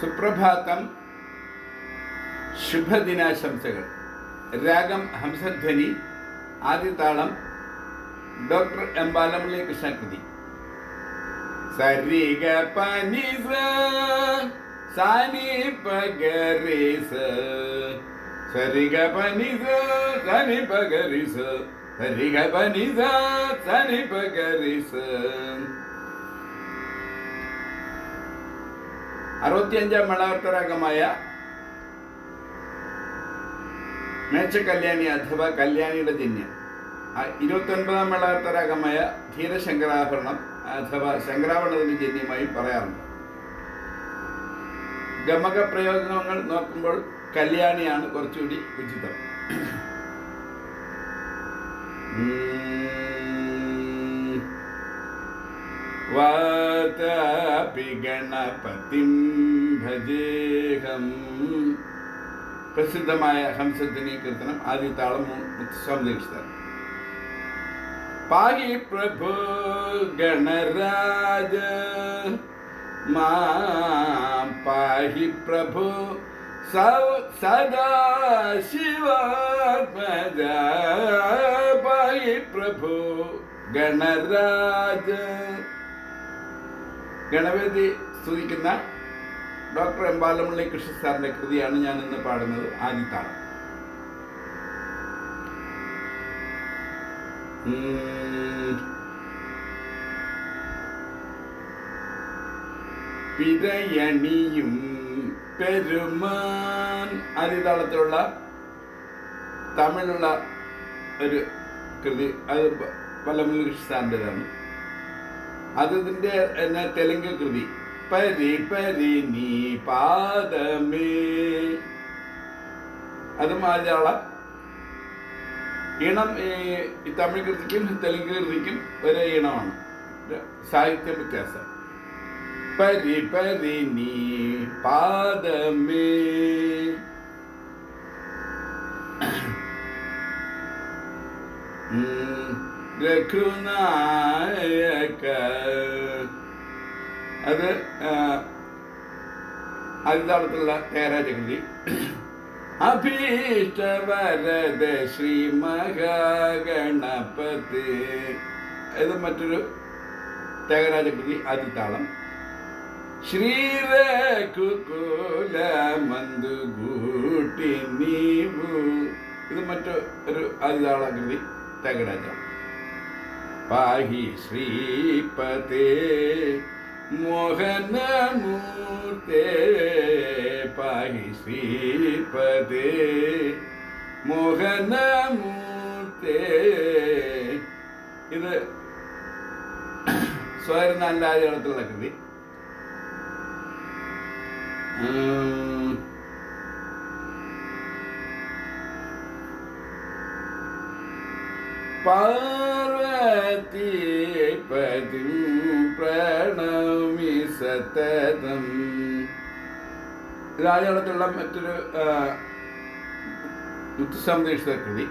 സുപ്രഭാതം ശുഭദിനാശംസകൾ. രാഗം ഹംസധ്വനി ആദ്യതാളം ഡോക്ടർ എം ബാലമുള്ളി കൃഷ്ണകൃതി സരിഗ പനി സാനി പഗരിസ. സരിഗ പനി സനി പഗരിസ. സരിഗ പനി സനി പഗരിസ. അറുപത്തിയഞ്ചാം മേളാവർത്തരാഗമായ മേച്ച കല്യാണി അഥവാ കല്യാണിയുടെ ജന്യം ഇരുപത്തി ഒൻപതാം മളാർത്തരാഗമായ ധീരശങ്കരാഭരണം അഥവാ ശങ്കരാഭരണത്തിന്റെ ജന്യമായി പറയാറുണ്ട്. ഗമക പ്രയോഗങ്ങൾ നോക്കുമ്പോൾ കല്യാണിയാണ് കുറച്ചുകൂടി ഉചിതം. വാതാപി ഗണപതിം ഭജേഹം. പ്രസിദ്ധമായ ഹംസത്തിനി കീർത്തനം ആദ്യ താളം മുത്തുസ്വാമി ദീക്ഷിതർ പാഹി പ്രഭു ഗണരാജ മാ പാഹി പ്രഭു സദാ ശിവാത്മജ പാഹി പ്രഭു ഗണരാജ. ഗണപതി സ്തുതിക്കുന്ന ഡോക്ടർ എമ്പാലമുള്ളി കൃഷ്ണ സാറിന്റെ കൃതിയാണ് ഞാൻ ഇന്ന് പാടുന്നത് ആദ്യത്താണ് പിരയണിയും പെരുമാൻ ആദ്യതാളത്തിലുള്ള തമിഴുള്ള ഒരു കൃതി അത് വല്ലമുള്ളി കൃഷ്ണ സാറിന്റെതാണ് അത് എന്ന തെലുങ്ക് കൃതി. പരി പരി നീ പാദമേ. അത് മലയാളം. ഈണം ഈ ഈ തമിഴ് കൃതിക്കും തെലുങ്ക് കൃതിക്കും ഒരേ ഈണമാണ്. സാഹിത്യ വ്യത്യാസം. പരി പരി നീ പാദമേ. ഉം. രഘുനായക. അത് ആദ്യതാളത്തിലുള്ള തേരാജഗതി അഭീഷ്ടവരദ ശ്രീ മഹാഗണപതി. ഇത് മറ്റൊരു ത്യാഗരാജകൃതി ആദ്യതാളം ശ്രീരഘുകുല മന്ദുകൂട്ടി നീവു. ഇത് മറ്റൊരു ആദ്യതാളകൃതി ത്യാഗരാജ പാഹി ശ്രീപതേ മോഹനമൂർത്തേ പാഹി ശ്രീപതേ മോഹനമൂർത്തേ. ഇത് സ്വയർനാലാദികളത്തിലുള്ള കൃതി. ഉം. പതിം പ്രണമി സതതം രാജകളത്തിലുള്ള മറ്റൊരു മുത്തുസന്ദേശ കൃതി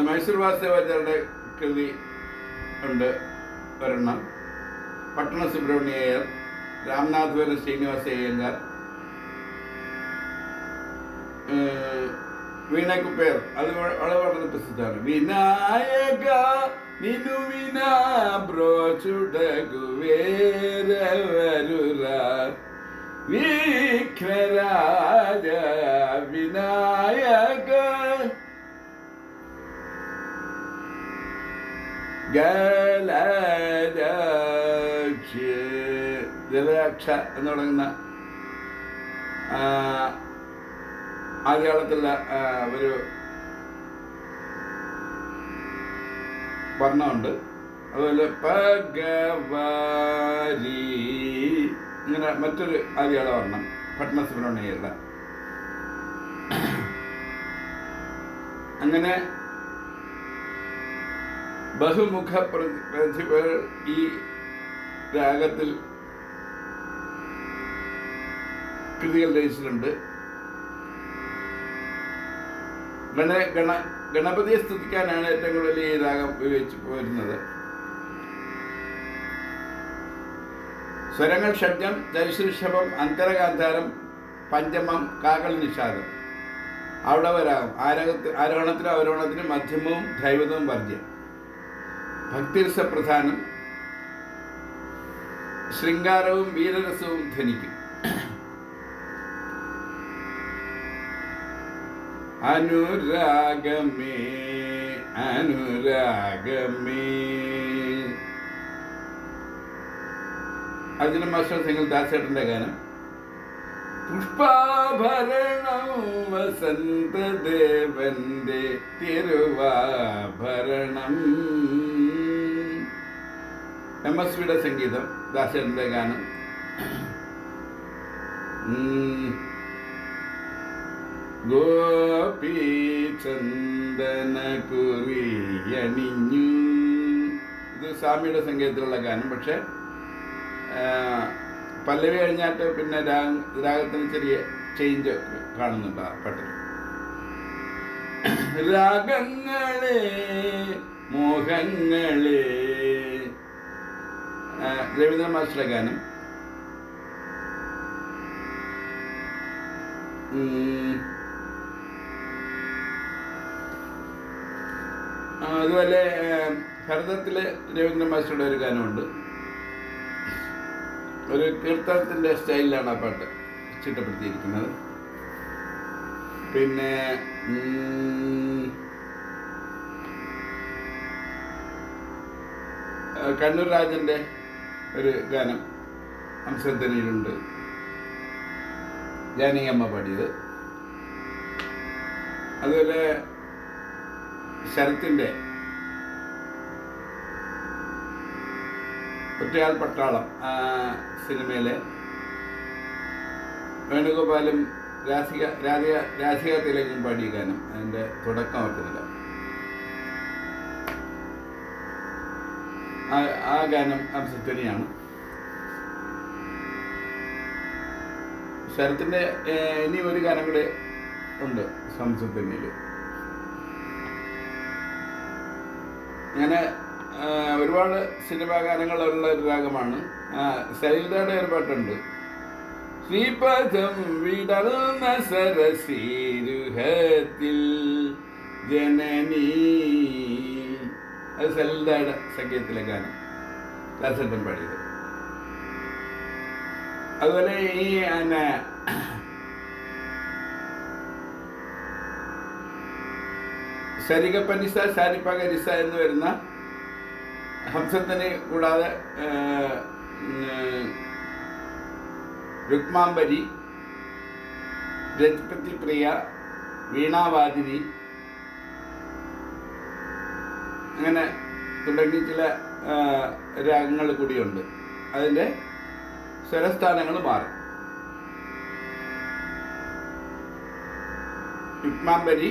മൈസൂർ വാസുദേവാചാരുടെ കൃതി ഉണ്ട്. ഒരെണ്ണം. പട്ടണ സുബ്രഹ്മണ്യ రామ్నాథ్వరం శ్రీనివాస అయ్యంగారు వీణకు పేరు అది అడవాడు ప్రస్తుతాను వినాయక నిన్ను వినా బ్రోచుడకు వేరెవరురా వీక్షరాజ వినాయక గ ജലജാക്ഷ എന്ന് തുടങ്ങുന്ന ആദ്യകാലത്തുള്ള ഒരു വർണമുണ്ട്. അതുപോലെ പഗവാരി ഇങ്ങനെ മറ്റൊരു ആദ്യകാല വർണം പട്ടണ അങ്ങനെ ബഹുമുഖ പ്രതി- പ്രതിഭകൾ ഈ രാഗത്തിൽ കൃതികൾ രചിച്ചിട്ടുണ്ട്. ഗണ ഗണ ഗണപതിയെ സ്തുതിക്കാനാണ് ഏറ്റവും കൂടുതൽ ഈ രാഗം ഉപയോഗിച്ച് പോരുന്നത് സ്വരങ്ങൾ ഷഡ്ജം ജൈശൃഷഭം അന്തരഗാന്ധാരം പഞ്ചമം കാകൾ നിഷാദം. അവിടെ വരാകും ആരോഹത്തി ആരോഹണത്തിനും അവരോഹണത്തിനും മധ്യമവും ദൈവതവും വർജ്യം ഭക്തിരസപ്രധാനം. ശൃംഗാരവും വീരരസവും ധനിക്കും അനുരാഗമേ അനുരാഗമേ. അർജുന മാസ്റ്റർ സിംഗിൾ ദാസേട്ടന്റെ ഗാനം. പുഷ്പാഭരണം വസന്തദേവന്റെ തിരുവാഭരണം. എം എസ് വിയുടെ സംഗീതം ദാസേട്ടന്റെ ഗാനം. ഗോപി ഇത് സ്വാമിയുടെ സംഗീതത്തിലുള്ള ഗാനം. പക്ഷെ പല്ലവി കഴിഞ്ഞാട്ട് പിന്നെ രാഗ രാഗത്തിന് ചെറിയ ചേഞ്ച് കാണുന്നുണ്ട് ആ പാട്ടിൽ. രാഗങ്ങളെ മോഹങ്ങളെ. രവീന്ദ്ര മാസ്റ്ററുടെ ഗാനം. ഉം. അതുപോലെ ഭരതത്തിലെ രവീന്ദ്ര മാസ്റ്ററുടെ ഒരു ഗാനമുണ്ട്. ഒരു കീർത്തനത്തിന്റെ സ്റ്റൈലിലാണ് ആ പാട്ട് ചിട്ടപ്പെടുത്തിയിരിക്കുന്നത്. പിന്നെ കണ്ണൂർ രാജന്റെ ഒരു ഗാനം അംശ്രദ്ധനയിലുണ്ട് ജാനകിയമ്മ പാടിയത്. അതുപോലെ ശരത്തിന്റെ ഒറ്റയാൾ പട്ടാളം സിനിമയിലെ വേണുഗോപാലും രാധിക രാധിക രാധിക തിലങ്ങും പാടിയ ഗാനം അതിന്റെ തുടക്കം ഓർക്കുന്നില്ല ആ- ഗാനം അംശത്വനിയാണ് ശരത്തിന്റെ ഇനി ഒരു ഗാനം കൂടെ ഉണ്ട് സംസത്തിനിൽ ആ, ഒരുപാട് സിനിമാ ഗാനങ്ങളുള്ള ഒരു രാഗമാണ് സരിതയുടെ ഒരു പാട്ടുണ്ട്. ശ്രീപദം വിടർന്ന സരസീരുഹത്തിൽ ജനനീ. അത് സലിതയുടെ സഖ്യത്തിലെ ഗാനം. ദാസേട്ടൻ പാടിയത് അതുപോലെ ഈ പിന്നെ സരിഗപ്പനിസ സാരിപ്പകരിസ എന്ന് വരുന്ന ഹംസത്തിനെ കൂടാതെ രുക്മാംബരി രജപതി പ്രിയ വീണാവാദിനി അങ്ങനെ തുടങ്ങി ചില രാഗങ്ങൾ കൂടിയുണ്ട്. അതിന്റെ സ്വരസ്ഥാനങ്ങൾ മാറും. രുക്മാംബരി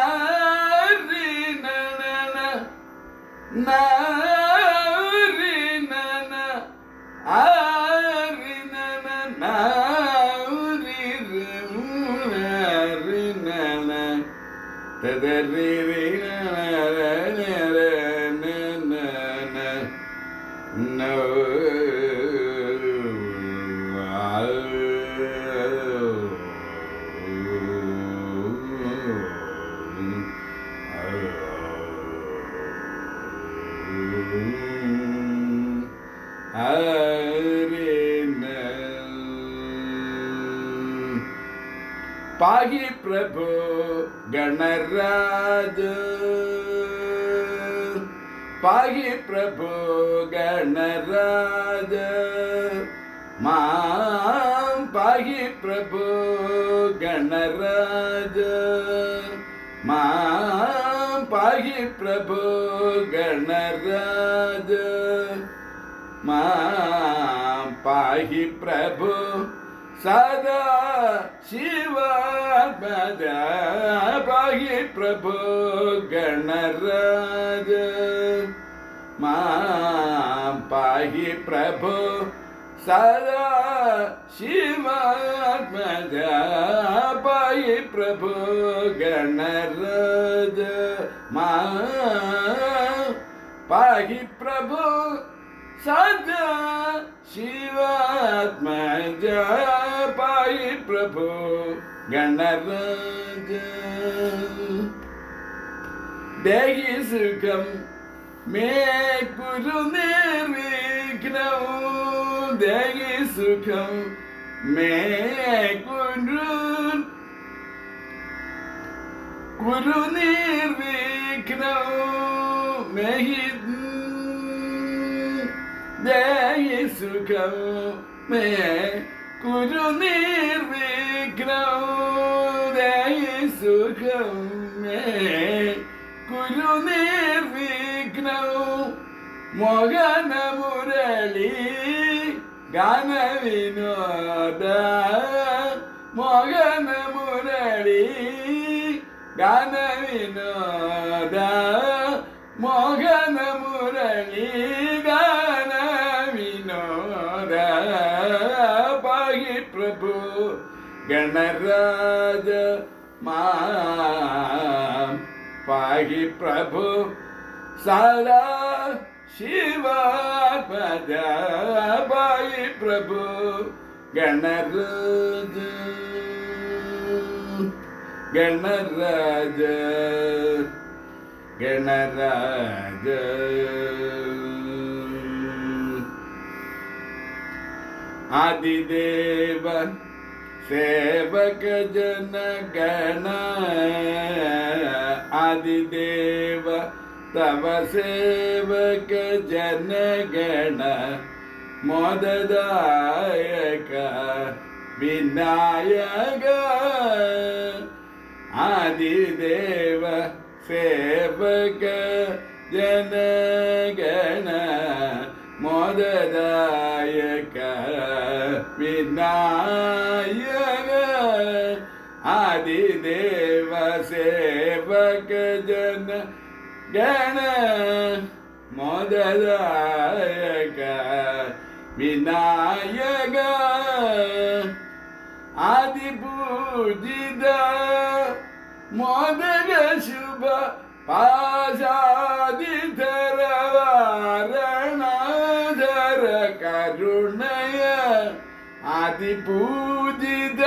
Da da da da पाहि प्रभो गणराज पाहि प्रभो गणराज मां पाहि प्रभो गणराज मां पाहि प्रभो गणराज मां पाहि प्रभु सदा शिवात्मज पाहि प्रभु गणराज। माँ पाहि प्रभु सदा शिवात्मज पाहि प्रभु गणराज। माँ पाहि प्रभु सदा शिवात्मज సాయి ప్రభు గణరగు దేహి సుఖం మేకురు నిర్విఘ్నము దేహి సుఖం మేకురు గురు నిర్విఘ్నము మేహి దేహి సుఖం మే കുരു നിർവിഘ്നം ദേഹി സുഖം മേ കുരു നിർവിഘ്നം മോഹന മുരളി ഗാനവിനോദ. മോഹന മുരളി ഗാന വിനോദ ಗಣರಾಜ ಮಾಂ ಪಾಹಿ ಪ್ರಭು ಸದಾ ಶಿವ ಪದ ಪಾಹಿ ಪ್ರಭು ಗಣರಾಜ ಗಣರಾಜ ಗಣರಾಜ ಆದಿದೇವ സേവക ജന ഗണ ആദിദേവ തവ സേവക ജന ഗണ മോദദായക വിനായക ആദിദേവ സേവക ജനഗണ മോദദായക വിനായക ആദിദേവ ಗಣ ಮೊದಲಾಯಕ ವಿನಾಯಕ ಆದಿಪೂಜಿತ ಮೊದಲ ಶುಭ ಪಾಶಾದಿಧರವಾರಣಾಧರ ಕರುಣಯ ಆದಿಪೂಜಿತ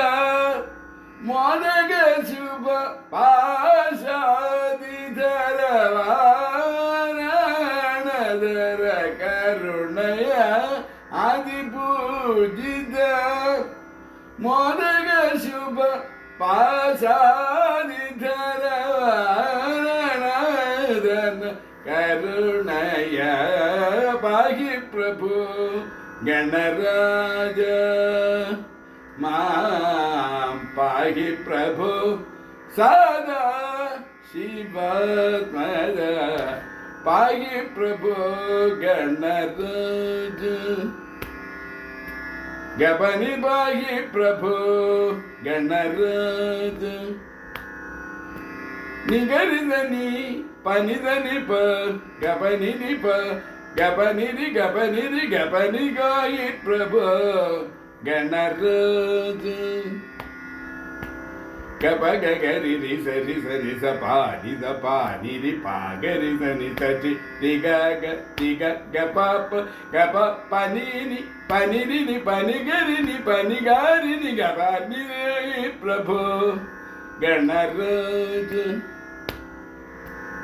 ಮೊದಲ ಶುಭ ಪಾಶಾ பரவானதர கருணைய அதிபூஜித மோதக சுப பாசாதிதரவானதன கருணைய பாகி பிரபு ಗಣರಾಜ ಮಾಂ ಪಾಹಿ ಪ್ರಭು ಸದಾ शिव पाई प्रभु गणरुज गबनि पाई प्रभु गणरुज निगरिदनि पनिदनि प, गबनि नि प, गबनि नि गबनि नि, गबनि गाई प्रभु गणरुज க ப க க ரி ரி ச ரி ச ரி ச பா ரி ச பா ரி ரி பா க ரி ச ni sa ri ri ga ga ri ga ga pa pa ga pa pa ni ni pa ni ni ni pa ni ga ri ni pa ni ga ri ni ga pa ni re prabhu गणराज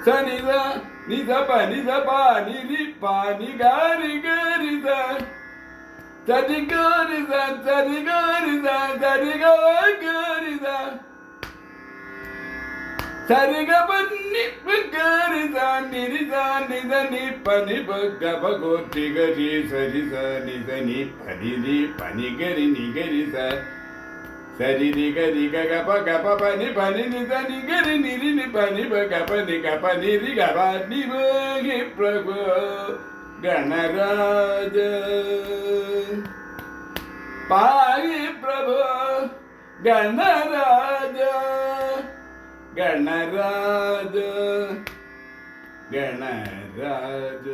स नि सा नि सा पा नि सा पा नि रि पा नि गा रि ग रि सा सा रि ग रि सा सा रि ग रि सा सा रि ग ग रि सा సరిగపన్ని గరి దాని దాని దని పని గపగోటి గరి సరి సని దని పని రి పని గరి నిగరి సరి నిగరి గప గప పని పని నిదని గరి నిరి పని గప ని గప నిరి గప నిరోగి ప్రభు గణరాజ. పాయి ప్రభు గణరాజ. ಗಣರಾಜ ಗಣರಾಜ